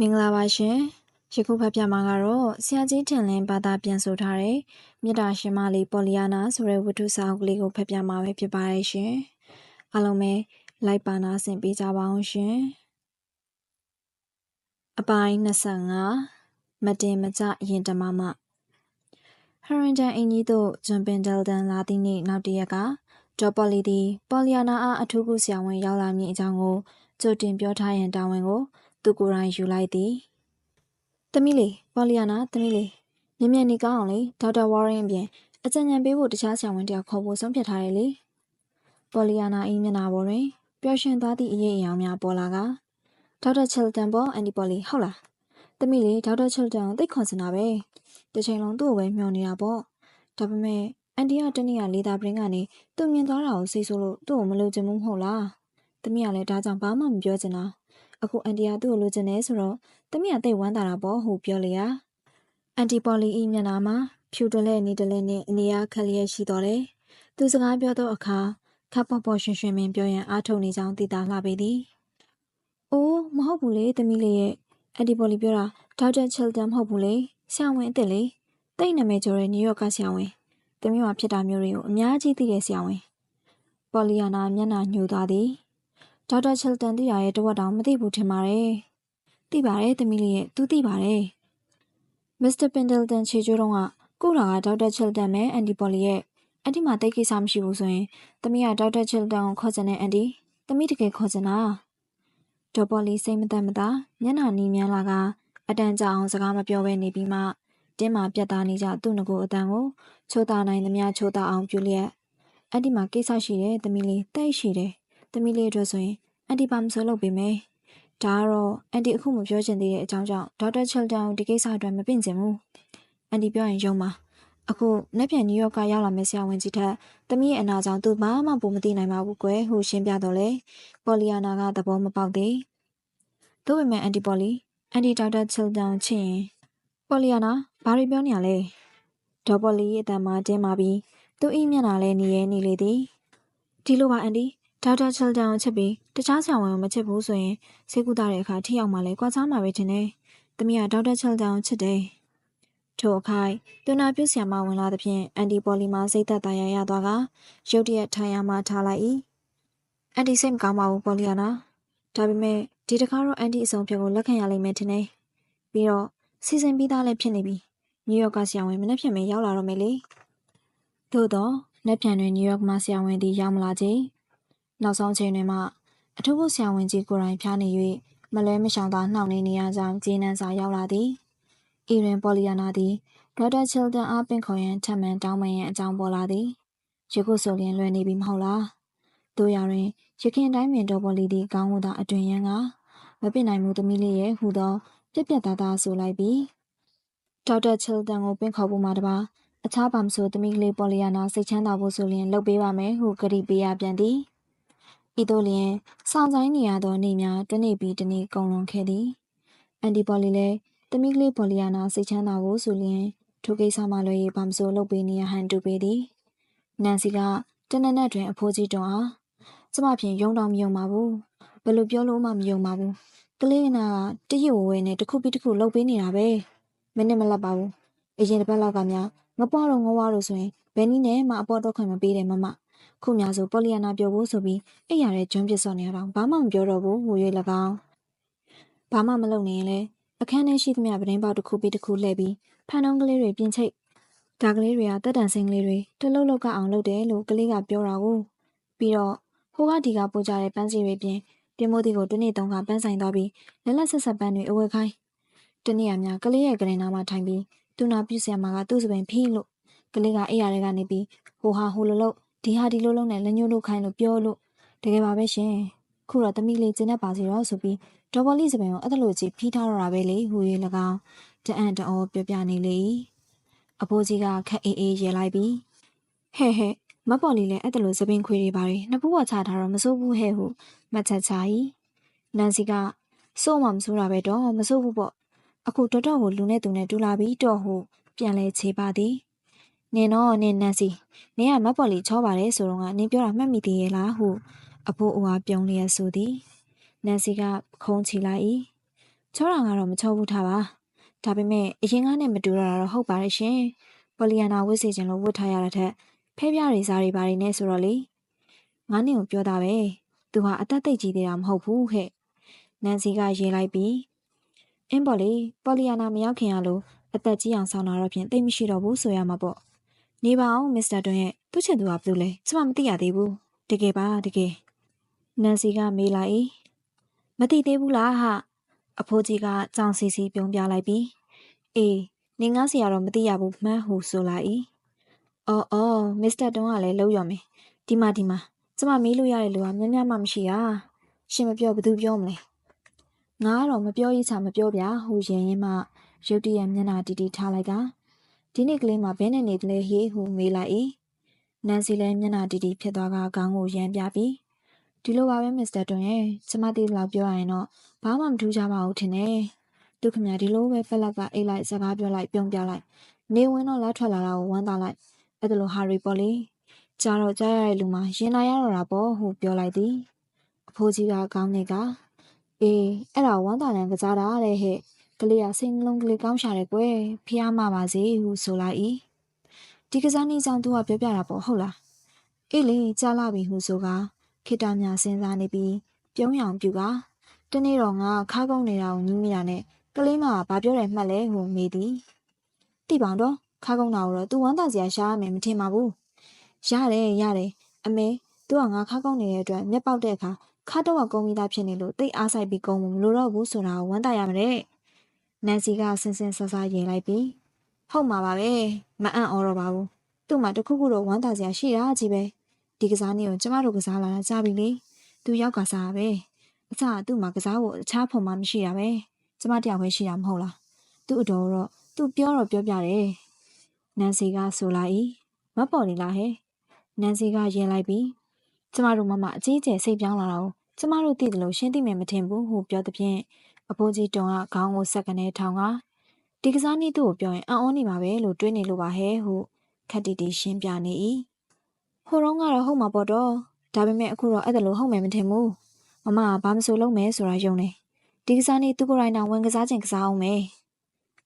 မင်္ဂလာပါရှင်ယခုဖတ်ပြမှာကတော့ဆရာကြီးထင်လင်းဘာသာပြန်ဆိုထားတဲ့မြတ်တာရှင်မလေးပေါ်လီယာနာဆိုတဲ့ဝတ္ထုစာအုပ်ကလေးကိုဖတ်ပြမှာပဲဖြစ်ပါတယ်ရှင်အားလုံးပဲလိုက်ပါနာဆင်ပေးကြပါအောင်ရှင်အပိုင်း25မတင်မကြရင်တမမဟရန်တန်အင်ကြီးတို့ဂျွန်ပင်ဒယ်ဒန်လာသည့်နေ့နောက်တရက်ကဒေါ်ပေါ်လီသည်ပေါ်လီယာနာအားအထူးကုဆရာဝန်ရောက်လာမည်အကြောင်းကိုကြိုတင်ပြောထားရန်တာဝန်ကို သူကိုယ်တိုင်ယူလိုက်သည်။သမီးလေးပေါ်လီယာနာသမီးလေးမြင်မြန်နေကောင်းအောင်လေဒေါက်တာဝါရင်အပြင်အကြံဉာဏ်ပေးဖို့တခြားဆရာဝန်တယောက်ခေါ်ဖို့ဆုံးဖြတ်ထားတယ်လေ။ပေါ်လီယာနာအင်းမျက်နှာပေါ်တွင်ပျော်ရွှင်သွားသည့်အရေးအယောင်များပေါ်လာကဒေါက်တာချယ်လ်တန်ပေါ်အန်ဒီပေါ်လီဟုတ်လား။သမီးလေးဒေါက်တာချယ်လ်တန်ကိုသိခွန်စင်တာပဲ။တစ်ချိန်လုံးသူ့ကိုပဲမျှော်နေတာပေါ့။ဒါပေမဲ့အန်တီကတနေ့ကလေးသားပရင်းကနေသူ့မြင်သွားတာကိုစိတ်ဆိုးလို့သူ့ကိုမလို့ချင်ဘူးမဟုတ်လား။သမီးကလည်းဒါကြောင့်ဘာမှမပြောချင်တာ။ အခုအန်တီကသူ့ကိုလိုချင်တယ်ဆိုတော့တမီးကတိတ်ဝမ်းသာတာပေါ့ဟုပြောလေရအန်တီပေါ်လီဤမျက်နှာမှာဖြူတလဲနေတလဲနဲ့အနေအားခက်လျက်ရှိတော်တယ်သူစကားပြောသောအခါခပ်ပေါ်ပေါ်ရွှင်ရွှင်ပင်ပြောရန်အားထုတ်နေကြောင်းသိတာလှပေသည်အိုးမဟုတ်ဘူးလေတမီးလေးရဲ့အန်တီပေါ်လီပြောတာဒေါက်တာချယ်တန်မဟုတ်ဘူးလေဆရာဝန်အစ်စ်လေတိတ်နာမည်ကျော်တဲ့နယူးယောက်ကဆရာဝန်တမီးမှာဖြစ်တာမျိုးတွေကိုအများကြီးသိတဲ့ဆရာဝန်ပေါ်လီယာနာမျက်နှာညှိုသွားသည် ဒေါက်တာချယ်တန်သိရရဲ့တဝက်တောင်မသိဘူးထင်ပါတယ်။သိပါတယ်သမီးလေးရဲ့သူသိပါတယ်။မစ္စတာပင်ဒယ်တန်ခြေကျိုးတော့ကကို့တော်ကဒေါက်တာချယ်တန်နဲ့အန်ဒီပေါ်လီရဲ့အန်တီမှာတိတ်ကိစ္စမရှိဘူးဆိုရင်သမီးကဒေါက်တာချယ်တန်ကိုခေါ်ချင်တဲ့အန်တီသမီးတကယ်ခေါ်ချင်တာ။ဒေါ်ပေါ်လီစိတ်မသက်မသာမျက်နှာနီးမြန်းလာကအတန်ကြာအောင်စကားမပြောဘဲနေပြီးမှတင်းမာပြတ်သားနေကြသူ့ငကိုအတန်ကိုချိုးသားနိုင်သမျှချိုးသားအောင်ပြုလျက်အန်တီမှာကိစ္စရှိတယ်သမီးလေးတိတ်ရှိတယ် သမီးလေးအတွက်ဆိုရင်အန်တီပါမဆွဲလုပ်ပေးမယ်။ဒါကတော့အန်တီအခုမပြောချင်သေးတဲ့အကြောင်းကြောင့်ဒေါက်တာချယ်တန်ကိုဒီကိစ္စအတွက်မပင့်ချင်ဘူး။အန်တီပြောရင်ယုံပါ။အခုနှစ်ပြန်နယူးယောက်ကရောက်လာမယ့်ဆရာဝန်ကြီးထက်သမီးရဲ့အနာကြောင့်သူဘာမှပုံမသိနိုင်ပါဘူးကွယ်ဟုရှင်းပြတော့လေ။ပေါ်လီယာနာကသဘောမပေါက်သေး။သို့ပေမဲ့အန်တီပေါ်လီအန်တီဒေါက်တာချယ်တန်ချစ်ရင်ပေါ်လီယာနာဘာတွေပြောနေရလဲ။ဒေါ်ပေါ်လီရဲ့အတန်မှာတင်းမာပြီးသူ့အိမျက်နှာလည်းနေရဲနေလေသည်။ဒီလိုပါအန်တီ ဒေါက်တာချယ်တန်ကိုချက်ပြီးတခြားဆရာဝန်ကိုမချက်ဘူးဆိုရင်ဆေးကုသတဲ့အခါထိရောက်မှလည်းကြွားချမှာပဲထင်တယ်။သမီးကဒေါက်တာချယ်တန်ကိုချက်တယ်။ထို့အခိုက်တူနာပြုတ်ဆရာမဝင်လာသဖြင့်အန်တီပေါ်လီမာစိတ်သက်သာရရသွားကရုတ်တရက်ထိုင်ရမှထားလိုက်၏။အန်တီစိတ်မကောင်းပါဘူးပေါ်လီယာနာ။ဒါပေမဲ့ဒီတခါတော့အန်တီအဆုံးဖြတ်ကိုလက်ခံရလိမ့်မယ်ထင်တယ်။ပြီးတော့စီစဉ်ပြီးသားလည်းဖြစ်နေပြီ။နယူးယောက်ကဆရာဝန်မနေ့ဖြန်မရောက်လာတော့မယ်လေ။သို့တော့နေ့ဖြန်တွင်နယူးယောက်မှာဆရာဝန်ဒီရောက်မလာချိန် နောက်ဆုံးချိန်တွင်မှအထူးကုဆရာဝန်ကြီးကိုယ်တိုင်ဖျားနေ၍မလွဲမရှောင်သာနှောင့်နှေးနေရကြောင်းဂျင်းနန်းစာရောက်လာသည်။အီရင်ပေါ်လီယာနာသည်ဒေါက်တာချီလ်တန်အားပင်ခေါ်ရန်ထပ်မံတောင်းပန်ရန်အကြောင်းပေါ်လာသည်။ယခုဆိုရင်လွယ်နေပြီမဟုတ်လား။တို့ရတွင်ရခင်တိုင်းပင်တော်ပေါ်လီသည်ကောင်းမှုသာအတွင်ရန်ကမပင်နိုင်မှုသမီးလေးရဲ့ဟူသောပြက်ပြက်သားသားဆိုလိုက်ပြီးဒေါက်တာချီလ်တန်ကိုပင်ခေါ်ဖို့မှတပါအခြားပါမဆိုသမီးကလေးပေါ်လီယာနာစိတ်ချမ်းသာဖို့ဆိုရင်လုပ်ပေးပါမယ်ဟုကတိပေးရပြန်သည်။ ဤသို့လျင်ဆောင်ဆိုင်နေရသောနေ့များတစ်နေ့ပြီးတစ်နေ့ကုန်လွန်ခဲ့သည်အန်ဒီပေါ်လီလည်းတမိကလေးပေါ်လီယာနာစိတ်ချမ်းသာဖို့ဆိုလျင်ထိုကိစ္စမှလွယ်၍ဘာမစိုးလုပ်ပေးနေရဟန်တူပေသည်နန်စီကတနက်နက်တွင်အဖိုးကြီးတွန်အားကျမဖြင့်ယုံတော်မယုံပါဘူးဘယ်လိုပြောလို့မှမယုံပါဘူးကလေးနာတရစ်ဝဝဲနဲ့တစ်ခုပြီးတစ်ခုလုပ်ပေးနေတာပဲမင်းနဲ့မလက်ပါဘူးအရင်တစ်ပတ်လောက်ကများငပွားတော့ငဝါးလို့ဆိုရင်ဘယ်နည်းနဲ့မှအပေါ်တော့ခွင့်မပေးတယ်မမ ခုများဆိုပေါ်လီယာနာပြောဖို့ဆိုပြီးအိရတဲ့ဂျွန်းပစ်စော်နေတော့ဘာမှမပြောတော့ဘူးဟို၍၎င်းဘာမှမလုပ်နေရင်လဲအခန်းထဲရှိသမျှပတင်းပေါက်တစ်ခုပြီးတစ်ခုလှည့်ပြီးဖန်တုံးကလေးတွေပြင်ချိတ်ဒါကလေးတွေကတက်တန်စင်းကလေးတွေတလုတ်လောက်ကအောင်လုပ်တယ်လို့ကလေးကပြောတာကိုပြီးတော့ဟိုကဒီကပို့ကြတဲ့ပန်းစီတွေပြင်တင်မိုးဒီကိုတနေ့တုန်းကပန်းဆိုင်သွားပြီးလက်လက်ဆက်ဆက်ပန်းတွေအဝယ်ခိုင်းတနေ့ကများကလေးရဲ့ကရင်နာမှာထိုင်ပြီးသူနာပြုဆရာမကသူ့စပင်ဖီးလို့ကလေးကအိယာတွေကနေပြီးဟိုဟာဟိုလိုလို့ ဒီဟာဒီလိုလုံးနဲ့လက်ညှိုးလို့ခိုင်းလို့ပြောလို့တကယ်ပါပဲရှင်ခုတော့သမီးလေးကျင်းတတ်ပါစေတော့ဆိုပြီးဒေါ်ပေါ်လေးစပင်ကိုအဲ့လိုကြီးဖီးထားတော့တာပဲလေဟူ၍၎င်းတအံ့တောပြောပြနေလေအဖိုးကြီးကခက်အေးအေးရဲလိုက်ပြီးဟဲ့ဟဲ့မပေါ်လီလည်းအဲ့လိုစပင်ခွေတွေပါတယ်နှစ်ဖူးကချထားတော့မစိုးဘူးဟဲ့ဟုမှတ်ချက်ချ၏နန်စီကစိုးမှမစိုးတာပဲတော့မစိုးဘူးပေါ့အခုတော်တော်ကိုလူနဲ့သူနဲ့တူလာပြီးတော့ဟုပြန်လဲချေပါသည် နင်တော့နင်နန်စီနင်ကမက်ပေါ်လီချောပါတယ်ဆိုတော့ကနင်ပြောတာမှတ်မိသေးရဲ့လားဟုအဖိုးအဝါပြုံးလျက်ဆိုသည်နန်စီကခုံးချလိုက်၏ချောတာကတော့မချောဘူးထားပါဒါပေမဲ့အရင်ကနဲ့မတူတော့တာတော့ဟုတ်ပါတယ်ရှင်ပေါ်လီယာနာဝစ်စီခြင်းလို့ဝတ်ထားရတဲ့ထက်ဖဲပြားတွေစားတွေဘာတွေနဲ့ဆိုတော့လေငါနဲ့ကိုပြောတာပဲသူဟာအသက်သိပ်ကြီးသေးတာမဟုတ်ဘူးဟဲ့နန်စီကရေးလိုက်ပြီးအင်းပေါ်လေပေါ်လီယာနာမရောက်ခင်ရလို့အသက်ကြီးအောင်ဆောင်တာတော့ဖြင့်တိတ်မရှိတော့ဘူးဆိုရမှာပေါ့ နေပါအောင်မစ္စတာတွန်းရဲ့သူ့ချင်သူကဘယ်လိုလဲကျမမသိရသေးဘူးတကယ်ပါတကယ်နန်စီကမေးလိုက်မသိသေးဘူးလားဟာအဖိုးကြီးကကြောင်စီစီပြုံးပြလိုက်ပြီးအေးနင်ငါစီကတော့မသိရဘူးမှန်းဟူဆိုလိုက်၏အော်အော်မစ္စတာတွန်းကလည်းလှုပ်ရမယ်ဒီမှာဒီမှာကျမမေးလို့ရတဲ့လူကများများမှမရှိတာရှင်မပြောဘသူပြောမလဲငါကတော့မပြောရေးချာမပြောဗျာဟူရင်ရင်မှရုတ်တရက်မျက်နှာတီတီထားလိုက်က ဒီနေ့ကလေးမှဘဲနဲ့နေတယ်လေဟေးဟူမေးလိုက်၏နန်စီလည်းမျက်နှာတီတီဖြစ်သွားကခေါင်းကိုရမ်းပြပြီးဒီလိုပါပဲမစ္စတာတွန်ရဲ့ကျမတိလောက်ပြောရရင်တော့ဘာမှမထူးကြပါဘူးထင်တယ်သူခင်ဗျာဒီလိုပဲဖက်လက်ကအိတ်လိုက်စကားပြောလိုက်ပြုံးပြလိုက်နေဝင်တော့လက်ထွက်လာတာကိုဝမ်းသာလိုက်အဲ့ဒါလိုဟာရီပေါ်လေကြားတော့ကြားရတဲ့လူမှရင်လာရတော့တာပေါ့ဟုပြောလိုက်သည်အဖိုးကြီးကကောင်းနေကအေးအဲ့ဒါဝမ်းသာလန်ကစားတာတဲ့ဟဲ့ ကလေးကစိတ်နှလုံးကလေးကောင်းရှာတယ်ကွယ်ဖះမပါစေဟုဆိုလိုက်၏ဒီကစားနည်းကြောင့်သူကပြောပြတာပေါ့ဟုတ်လားအေးလေကြားလာပြီဟုဆိုကခိတာမြစဉ်းစားနေပြီးပြုံးရောင်ပြူကတနေ့တော့ငါခါကုန်းနေတာကိုညင်းမိတာနဲ့ကလေးမကဘာပြောတယ်မှတ်လဲဟုမေးသည်တိပောင်တော့ခါကုန်းတာကိုတော့ तू ဝမ်းသာစရာရှားရမယ်မထင်ပါဘူးရတယ်ရတယ်အမေ तू ကငါခါကုန်းနေတဲ့အတွက်မျက်ပေါက်တဲ့အခါခါတော့ကကုန်းပြီးသားဖြစ်နေလို့တိတ်အားဆိုင်ပြီးကုန်းမလို့တော့ဘူးဆိုတာကိုဝမ်းသာရမတဲ့ နန်စီကဆင်းဆင်းဆဆရင်လိုက်ပြီးဟုတ်မှာပါပဲမအံ့ဩတော့ပါဘူးသူ့မှာတခုခုတော့ဝမ်းသာစရာရှိတာကြီးပဲဒီကစားနည်းကိုကျမတို့ကစားလာတာကြားပြီလေသူရောက်ကစားပဲအစကသူ့မှာကစားဖို့အခြားဖွန်မှမရှိတာပဲကျမတယောက်ပဲရှိတာမဟုတ်လားသူ့အတော်တော့သူပြောတော့ပြောပြတယ်နန်စီကဆိုလိုက်၏မပေါ်နေလားဟဲ့နန်စီကရင်လိုက်ပြီးကျမတို့မမအကြီးကျယ်စိတ်ပြောင်းလာတာကိုကျမတို့သိတယ်လို့ရှင်းသိမယ်မထင်ဘူးဟုပြောတဲ့ဖြင့် အဖိုးကြီးတုံကခေါင်းကိုဆက်ကနေထောင်ကဒီကစားနည်းသူ့ကိုပြောရင်အံ့ဩနေပါပဲလို့တွေးနေလို့ပါဟဲ့ဟုခက်တီတီရှင်းပြနေ၏ဟိုတော့ကတော့ဟုတ်မှာပေါ့တော့ဒါပေမဲ့အခုတော့အဲ့ဒါလို့ဟုတ်မယ်မထင်ဘူးမမကဘာမဆိုလုပ်မယ်ဆိုတာယုံတယ်ဒီကစားနည်းသူ့ကိုယ်တိုင်တောင်ဝင်ကစားခြင်းကစားအောင်မယ်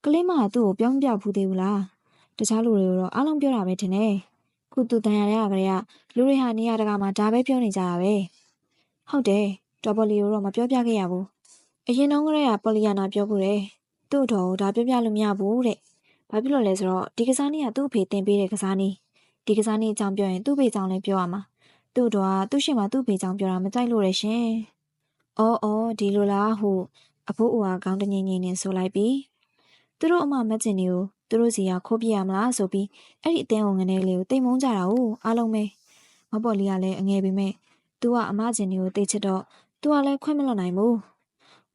ကလေးမကသူ့ကိုပြောင်းပြဖူးသေးဘူးလားတခြားလူတွေကိုတော့အားလုံးပြောတာပဲထင်တယ်ခုသူတန်ရတဲ့ကလေးကလူတွေဟာနေရာတကာမှာဒါပဲပြောနေကြတာပဲဟုတ်တယ်တော်ပေါ်လီကိုတော့မပြောပြခဲ့ရဘူး အရင်တုန်းကတည်းကပေါ်လီယာနာပြောဘူးတယ်သူ့တော်ဒါပြောပြလို့မရဘူးတဲ့ဘာဖြစ်လို့လဲဆိုတော့ဒီကစားနည်းကသူ့အဖေတင်ပေးတဲ့ကစားနည်းဒီကစားနည်းအကြောင်းပြောရင်သူ့ဖေကြောင့်လည်းပြောရမှာသူ့တော်ကသူ့ရှင်မှာသူ့ဖေကြောင့်ပြောတာမကြိုက်လို့ရရှင်အော်အော်ဒီလိုလားဟုအဖိုးအိုကခေါင်းတငိမ့်ငိမ့်နဲ့ဆိုလိုက်ပြီးသူတို့အမမက်ကျင်တွေကိုသူတို့စီကခိုးပြရမလားဆိုပြီးအဲ့ဒီအတင်းဝင်ငနေလေးကိုတိမ်မုန်းကြတာကိုအားလုံးပဲမပေါ်လီကလည်းအငယ်ပေမဲ့ तू ကအမကျင်တွေကိုတိတ်ချစ်တော့ तू ကလည်းခွင့်မလွတ်နိုင်ဘူး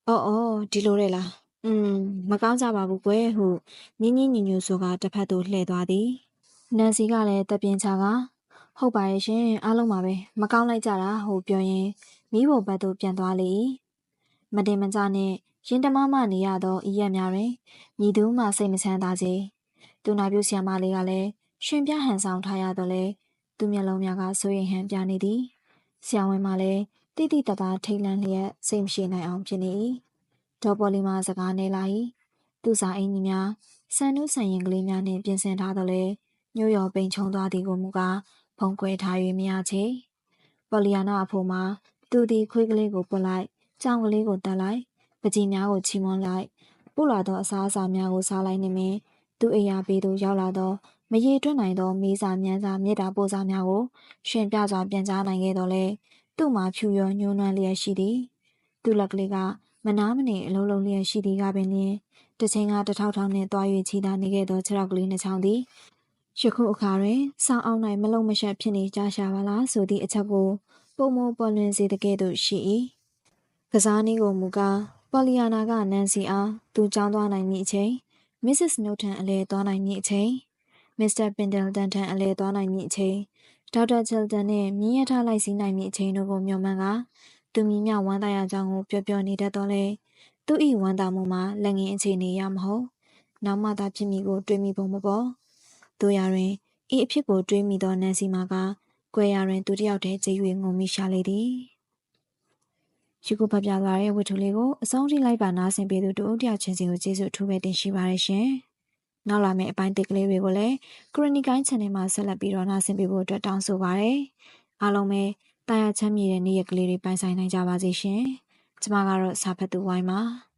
အော်အော်ဒီလိုတဲ့လားอืมမကောင်းကြပါဘူးကွယ်ဟုညင်းညင်းညညူဆိုကတစ်ဖက်သို့လှည့်သွားသည်နန်စီကလည်းတပြင်းချကဟုတ်ပါရဲ့ရှင်အားလုံးပါပဲမကောင်းလိုက်ကြတာဟုပြောရင်မိဖို့ဘက်သို့ပြန်သွားလေမတင်မကြနဲ့ရင်တမမနေရသောဤရက်များတွင်မြည်သူမှစိတ်မချမ်းသာစေသူနာပြုဆရာမလေးကလည်းရှင်ပြဟန်ဆောင်ထားရတော့လေသူမျက်လုံးများကစိုးရိမ်ဟန်ပြနေသည်ဆရာဝန်မှလည်း တိတိတသားထိတ်လန့်လျက်စိတ်မရှိနိုင်အောင်ဖြစ်နေ၏ဒေါ်ပေါ်လီမာစကားနေလာ၏သူ့စာအင်ကြီးများဆန်နုဆန်ရင်ကလေးများနှင့်ပြင်ဆင်ထားတော့လေညို့ရော်ပိန်ချုံသွားသည်ကိုမူကားဖုံကွဲထား၍မရချေပေါ်လီယာနာအဖိုးမှာသူသည်ခွေးကလေးကိုပုတ်လိုက်ကြောင်ကလေးကိုတက်လိုက်ပကြီးများကိုချီမွန်းလိုက်ပို့လာသောအစားအစာများကိုစားလိုက်နေမင်းသူအိယာပေးသို့ရောက်လာသောမရေတွက်နိုင်သောမေးစာမြန်းစာမြေတာပို့စာများကိုရှင်ပြစွာပြန်ကြားနိုင်ခဲ့တော့လေ သူ့မှာဖြူရောညှိုးနှွမ်းလျက်ရှိသည်သူ့လက်ကလေးကမနာမနေအလုံးလုံးလျက်ရှိသည်ကပင်လျင်တစ်ချိန်ကတထောက်ထောက်နှင့်တွား၍ချီသာနေခဲ့သောခြေထောက်ကလေးနှချောင်းသည်ယခုအခါတွင်စောင်းအောင်၌မလုံးမရှက်ဖြစ်နေကြရှာပါလားဆိုသည့်အချက်ကိုပုံမပေါ်လွင်စေတဲ့ကဲ့သို့ရှိ၏ကစားနည်းကိုမူကားပေါ်လီယာနာကနန်စီအားသူကြောင်းသွားနိုင်မည့်အချိန်မစ္စစ်နိုတန်အလဲသွားနိုင်မည့်အချိန်မစ္စတာပင်ဒယ်တန်ထန်အလဲသွားနိုင်မည့်အချိန် ဒေါက်တာချယ်တန်နှင့်မြင်းရထားလိုက်စီးနိုင်မည့်အချိန်တို့ကိုမျှော်မှန်းကသူမြင်မြဝမ်းသာရကြောင်းကိုပြောပြနေတတ်တော့လေသူဤဝမ်းသာမှုမှာလက်ငင်းအခြေအနေရမဟုတ်နောက်မှသာဖြစ်မိကိုတွေးမိပုံမပေါ်တို့ရတွင်ဤအဖြစ်ကိုတွေးမိသောနန်စီမာကကွယ်ရတွင်သူတယောက်တည်းကြည်၍ငုံမိရှာလေသည်ယူကိုဖတ်ပြသွားတဲ့ဝတ္ထုလေးကိုအဆုံးထိလိုက်ပါနားဆင်ပေးသူတို့တယောက်ချင်းစီကိုကျေးဇူးအထူးပဲတင်ရှိပါတယ်ရှင်။ နောက်လာမယ့်အပိုင်းတစ်ကလေးတွေကိုလည်း Chronicle Channel မှာဆက်လက်ပြီးတော့နားဆင်ပေးဖို့အတွက်တောင်းဆိုပါရစေ။အားလုံးပဲတာယာချမ်းမြေတဲ့နေ့ရက်လေးတွေပိုင်ဆိုင်နိုင်ကြပါစေရှင်။ကျမကတော့စာဖတ်သူဝိုင်းပါ။